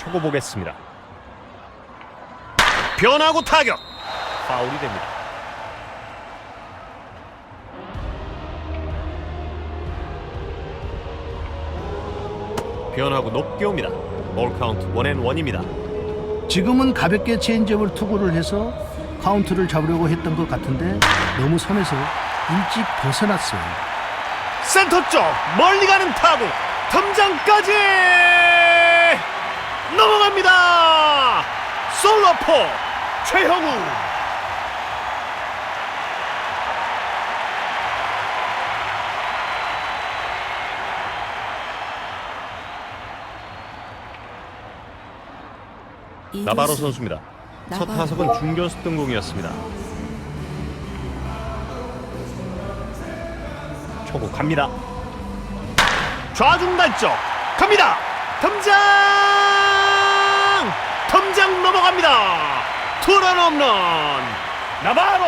두고 보겠습니다. 변하고 타격 파울이 됩니다. 변하고 높게 옵니다. 볼 카운트 원앤 원입니다. 지금은 가볍게 체인지업을 투구를 해서 카운트를 잡으려고 했던 것 같은데 너무 선에서 일찍 벗어났어요. 센터 쪽 멀리 가는 타구 덤장까지 넘어갑니다. 솔로포 최형우 나바로 선수입니다. 첫. 타석은 중견수 등공이었습니다. 초구 갑니다. 좌중 단쪽 갑니다. 덤장 덤장 넘어갑니다. 투런 홈런 나바로